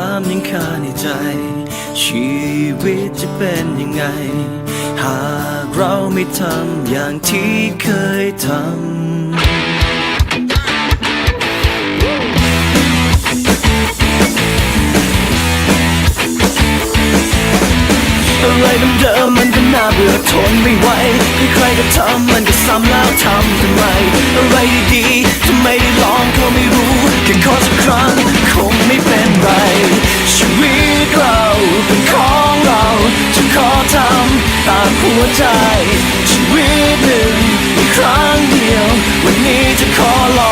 ามยังคาในใจ ชีวิตจะเป็นยังไง หากเราไม่ทำอย่างที่เคยทำอะไรเดิมๆมันก็น่าเบื่อทนไม่ไหวใครๆก็ทำมันก็ซ้ำแล้วทำทำไม อะไรดีๆถ้าไมได้ลองก็ไม่รู้แค่ขอสักครั้ง ใจชีวิตหนึ่งมีครั้งเดียว วันนี้จะขอลอง